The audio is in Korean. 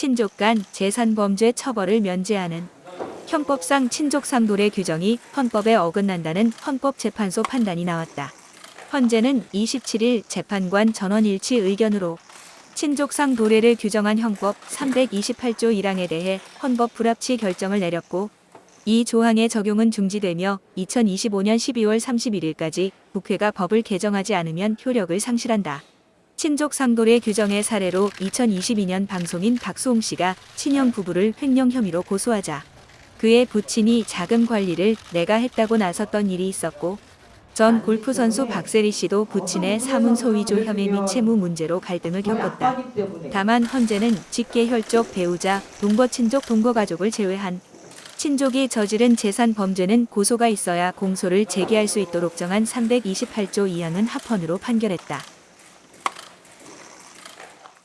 친족 간 재산 범죄 처벌을 면제하는 형법상 친족 상돌의 규정이 헌법에 어긋난다는 헌법재판소 판단이 나왔다. 헌재는 27일 재판관 전원 일치 의견으로 친족상 도래를 규정한 형법 328조 1항에 대해 헌법 불합치 결정을 내렸고 이 조항의 적용은 중지되며 2025년 12월 31일까지 국회가 법을 개정하지 않으면 효력을 상실한다. 친족 상돌의 규정의 사례로 2022년 방송인 박수홍 씨가 친형 부부를 횡령 혐의로 고소하자 그의 부친이 자금 관리를 내가 했다고 나섰던 일이 있었고 전 골프 선수 박세리 씨도 부친의 사문 소위조 혐의 및 채무 문제로 갈등을 겪었다. 다만 헌재는 직계 혈족 배우자 동거 친족 동거 가족을 제외한 친족이 저지른 재산 범죄는 고소가 있어야 공소를 제기할 수 있도록 정한 328조 2항은 합헌으로 판결했다.